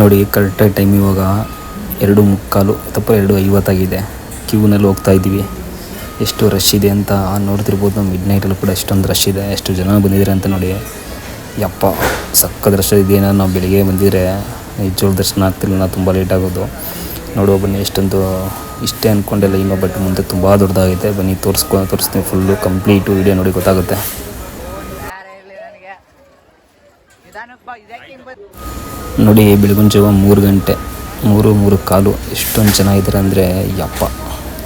ನೋಡಿ ಕರೆಕ್ಟಾಗಿ ಟೈಮ್ ಇವಾಗ ಎರಡು ಮುಕ್ಕಾಲು ತಪ್ಪ ಎರಡು ಐವತ್ತಾಗಿದೆ. ಕ್ಯೂನಲ್ಲಿ ಹೋಗ್ತಾ ಇದ್ದೀವಿ. ಎಷ್ಟು ರಶ್ ಇದೆ ಅಂತ ನೋಡ್ತಿರ್ಬೋದು. ಮಿಡ್ ನೈಟಲ್ಲೂ ಕೂಡ ಎಷ್ಟೊಂದು ರಶ್ ಇದೆ. ಎಷ್ಟು ಜನ ಬಂದಿದ್ದಾರೆ ಅಂತ ನೋಡಿ. ಯಪ್ಪ ಸಕ್ಕದ ರಶ್ ಇದೆಯೇನೋ ನಾವು ಬೆಳಿಗ್ಗೆ ಬಂದಿದ್ರೆ ನಿಜವಾಗ್ಲೂ ದರ್ಶನ ಆಗ್ತಿರಲಿಲ್ಲ ತುಂಬ ಲೇಟ್ ಆಗೋದು. ನೋಡುವ ಬನ್ನಿ, ಎಷ್ಟೊಂದು ಇಷ್ಟೇ ಅಂದ್ಕೊಂಡೆಲ್ಲ ಇನ್ನೂ ಬಟ್ ಮುಂದೆ ತುಂಬ ದೊಡ್ಡದಾಗಿದೆ ಬನ್ನಿ, ತೋರಿಸ್ಕೊ, ತೋರಿಸ್ತೀನಿ ಫುಲ್ಲು ಕಂಪ್ಲೀಟು ವಿಡಿಯೋ ನೋಡಿ ಗೊತ್ತಾಗುತ್ತೆ. ನೋಡಿ ಬೆಳಗಿನ ಜಾವ ಮೂರು ಗಂಟೆ, ಮೂರು ಮೂರು ಕಾಲು, ಎಷ್ಟೊಂದು ಚೆನ್ನಾಗಿದ್ದಾರೆ ಅಂದರೆ, ಯಪ್ಪ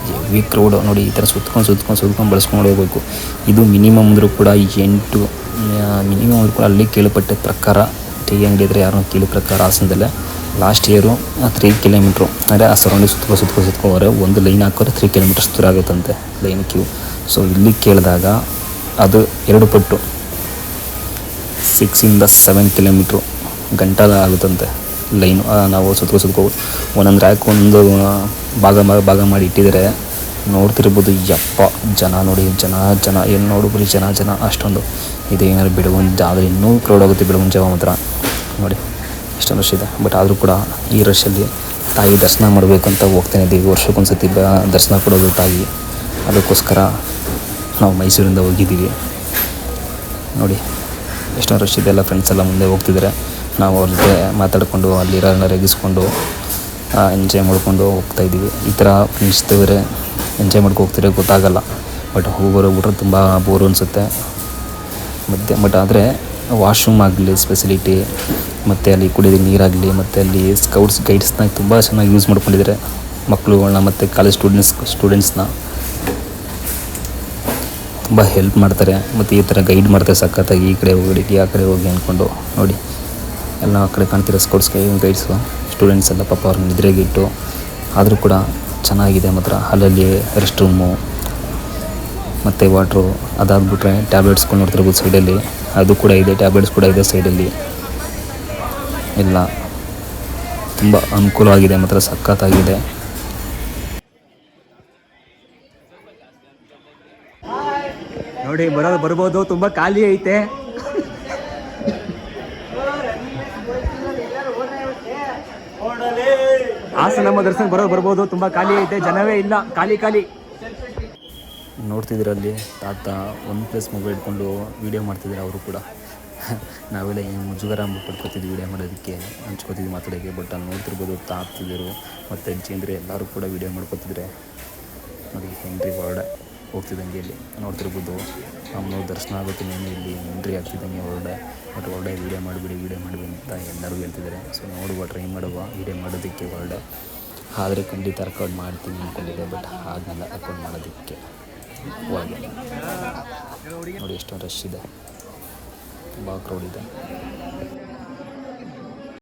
ಹೆವಿ ಕ್ರೌಡು ನೋಡಿ, ಈ ಥರ ಸುತ್ಕೊಂಡು ಸುತ್ಕೊಂಡು ಸುತ್ಕೊಂಡು ಬಳಸ್ಕೊಂಡು ಹೋಗ್ಬೇಕು. ಇದು ಮಿನಿಮಮ್ ಅಂದರೂ ಕೂಡ ಎಂಟು ಮಿನಿಮಮ್ ಅಂದರೂ ಕೂಡ ಅಲ್ಲಿ ಕೇಳಪಟ್ಟ ಪ್ರಕಾರ ಟೀ ಅಂಗಡಿ ಇದ್ದರೆ ಕೇಳಿ ಪ್ರಕಾರ ಹಾಸನದಲ್ಲೇ. ಲಾಸ್ಟ್ ಇಯರು ತ್ರೀ ಕಿಲೋಮೀಟ್ರು ಅಂದರೆ ಆ ಸರೌಂಡಿಂಗ್ ಸುತ್ತಕೊ ಸುತ್ತಕೊ ಸುತ್ತಕೊಂಡ್ರೆ ಒಂದು ಲೈನ್ ಹಾಕೋರೆ ತ್ರೀ ಕಿಲೋಮೀಟರ್ಸ್ ದೂರ ಆಗುತ್ತಂತೆ ಲೈನ್ ಕ್ಯೂ ಸೊ ಇಲ್ಲಿ ಕೇಳಿದಾಗ ಅದು ಎರಡು ಪಟ್ಟು. ಸಿಕ್ಸಿಂದ ಸೆವೆನ್ ಕಿಲೋಮೀಟ್ರು ಗಂಟಲ ಆಗುತ್ತಂತೆ. ಲೈನು ನಾವು ಸುತ್ಕೋ ಸುತ್ಕೋ ಒಂದೊಂದು ರ್ಯಾಕ್ ಒಂದು ಭಾಗ ಭಾಗ ಮಾಡಿ ಇಟ್ಟಿದ್ದಾರೆ ನೋಡ್ತಿರ್ಬೋದು, ಯಪ್ಪ, ಜನ ನೋಡಿ, ಜನ ಜನ, ಏನು ನೋಡು ಬರೀ ಜನ ಜನ ಅಷ್ಟೊಂದು. ಇದೇನಾದ್ರು ಬೆಳಗುನ್ ಜಾಗ ಇನ್ನೂ ಕ್ರೌಡ್ ಆಗುತ್ತೆ ಬೆಳಗುನ್ ಜಾವ ಮಾತ್ರ. ನೋಡಿ ಇಷ್ಟೊಂದು ರಶ್ ಇದೆ. ಬಟ್ ಆದರೂ ಕೂಡ ಈ ರಶಲ್ಲಿ ತಾಯಿ ದರ್ಶನ ಮಾಡಬೇಕು ಅಂತ ಹೋಗ್ತಾನೆ. ಇದ್ದೀವಿ ವರ್ಷಕ್ಕೊಂದ್ಸತಿ ಬ, ದರ್ಶನ ಕೊಡೋದು ತಾಯಿ. ಅದಕ್ಕೋಸ್ಕರ ನಾವು ಮೈಸೂರಿಂದ ಹೋಗಿದ್ದೀವಿ. ನೋಡಿ, ಎಷ್ಟೊಂದು ರಶ್ ಇದೆ. ಎಲ್ಲ ಫ್ರೆಂಡ್ಸ್ ಎಲ್ಲ ಮುಂದೆ ಹೋಗ್ತಿದ್ದಾರೆ ನಾವು ಅವ್ರ ಜೊತೆ ಮಾತಾಡಿಕೊಂಡು, ಅಲ್ಲಿರೋರನ್ನ ರೇಗಿಸ್ಕೊಂಡು ಎಂಜಾಯ್ ಮಾಡಿಕೊಂಡು ಹೋಗ್ತಾ ಇದ್ದೀವಿ. ಈ ಥರ ಫ್ರೆಂಡ್ಸ್ ಜೊತೆ ಎಂಜಾಯ್ ಮಾಡ್ಕೊ ಹೋಗ್ತಿದ್ರೆ ಗೊತ್ತಾಗಲ್ಲ. ಬಟ್ ಹೋಗೋರು ಹೋಗ್ಬಿಟ್ರೆ ತುಂಬ ಬೋರ್ ಅನಿಸುತ್ತೆ. ಮತ್ತು ಬಟ್ ಆದರೆ ವಾಶ್ರೂಮ್ ಆಗಲಿ ಫೆಸಿಲಿಟಿ ಮತ್ತು ಅಲ್ಲಿ ಕುಡಿಯೋದು ನೀರಾಗಲಿ, ಮತ್ತು ಅಲ್ಲಿ ಸ್ಕೌಟ್ಸ್ ಗೈಡ್ಸ್ನ ತುಂಬ ಚೆನ್ನಾಗಿ ಯೂಸ್ ಮಾಡ್ಕೊಂಡಿದ್ದಾರೆ. ಮಕ್ಕಳುಗಳನ್ನ ಮತ್ತು ಕಾಲೇಜ್ ಸ್ಟೂಡೆಂಟ್ಸ್ ಸ್ಟೂಡೆಂಟ್ಸ್ನ ತುಂಬ ಹೆಲ್ಪ್ ಮಾಡ್ತಾರೆ. ಮತ್ತು ಈ ಥರ ಗೈಡ್ ಮಾಡ್ತಾರೆ ಸಖತ್ತಾಗಿ ಈ ಕಡೆ ಹೋಗಿ ಆ ಕಡೆ ಹೋಗಿ ಅಂದ್ಕೊಂಡು ನೋಡಿ. ಎಲ್ಲ ಕಡೆ ಕಾಣ್ತಿರೋ ಸ್ಕೌಟ್ಸ್ ಗೈಡ್ಸು ಸ್ಟೂಡೆಂಟ್ಸ್ ಎಲ್ಲ ಪಾಪ ಅವ್ರನ್ನ ನಿದ್ರೆಗೆ ಇಟ್ಟು, ಆದರೂ ಕೂಡ ಚೆನ್ನಾಗಿದೆ ಮಾತ್ರ. ಅಲ್ಲಲ್ಲಿ ರೆಸ್ಟ್ ರೂಮು ಮತ್ತು ವಾಟ್ರು ಅದಾಗ್ಬಿಟ್ರೆ ಟ್ಯಾಬ್ಲೆಟ್ಸ್ಗಳು ನೋಡ್ತಿರ್ಬೋದು ಸೈಡಲ್ಲಿ ಅದು ಕೂಡ ಇದೆ ಟ್ಯಾಬ್ಲೆಟ್ಸ್ ಕೂಡ ಇದೆ ಸೈಡಲ್ಲಿ ಎಲ್ಲ ತುಂಬ ಅನುಕೂಲವಾಗಿದೆ ಮಾತ್ರ, ಸಖತ್ತಾಗಿದೆ. ನೋಡಿ ಬರೋದು ಬರ್ಬೋದು, ತುಂಬಾ ಖಾಲಿ ಐತೆ. ಹಾಸನಮ್ಮ ದರ್ಶನ ಬರೋ ಬರ್ಬೋದು. ತುಂಬಾ ಖಾಲಿ ಐತೆ ಜನವೇ ಇಲ್ಲ. ಖಾಲಿ ಖಾಲಿ. ನೋಡ್ತಿದ್ರಲ್ಲಿ ತಾತ ಒನ್ ಪ್ಲಸ್ ಮೊಬೈಲ್ ಇಟ್ಕೊಂಡು ವೀಡಿಯೋ ಮಾಡ್ತಿದ್ದಾರೆ ಅವರು ಕೂಡ. ನಾವೆಲ್ಲ ಏನು ಮುಜುಗರ ಪಡ್ಕೊತಿದ್ವಿ ವಿಡಿಯೋ ಮಾಡೋದಕ್ಕೆ. ಹಂಚ್ಕೋತಿದ್ವಿ ಮಾತಾಡೋಕ್ಕೆ. ಬಟ್ ಅಲ್ಲಿ ನೋಡ್ತಿರ್ಬೋದು ತಾತಿದ್ರು ಮತ್ತು ಅಜ್ಜಿಂದ್ರೆ ಎಲ್ಲರೂ ಕೂಡ ವೀಡಿಯೋ ಮಾಡ್ಕೊತಿದ್ರೆ. ನೋಡಿ ಹೆಂಗ್ರಿ ಹೊರಡೆ ಹೋಗ್ತಿದ್ದಂಗೆ ಇಲ್ಲಿ. ನೋಡ್ತಿರ್ಬೋದು ನಮ್ಮನ್ನು ದರ್ಶನ ಆಗುತ್ತೆ ಇಲ್ಲಿ ಎಂಟ್ರಿ ಆಗ್ತಿದ್ದಂಗೆ ಹೊರಡೆ ಬಟ್ ಹೊರಡೆ ವೀಡಿಯೋ ಮಾಡಿಬಿಡಿ ವೀಡಿಯೋ ಮಾಡಿಬಿಡಿ ಅಂತ ಎಲ್ಲರಿಗೂ ಹೇಳ್ತಿದ್ದಾರೆ. ಸೊ ನೋಡುವ ಟ್ರೈ ಮಾಡುವ ವೀಡಿಯೋ ಮಾಡೋದಕ್ಕೆ ಹೊರಡೆ ಆದರೆ ಖಂಡಿತ ರೆಕಾರ್ಡ್ ಮಾಡ್ತೀನಿ ಅಂದ್ಕೊಂಡಿದ್ದೆ ಬಟ್ ಆಗಲ್ಲ ರೆಕಾರ್ಡ್ ಮಾಡೋದಕ್ಕೆ ನೋಡಿ ಎಷ್ಟೊಂದು ರಶ್ ಇದೆ. ತುಂಬ ಕ್ರೌಡ್ ಇದೆ.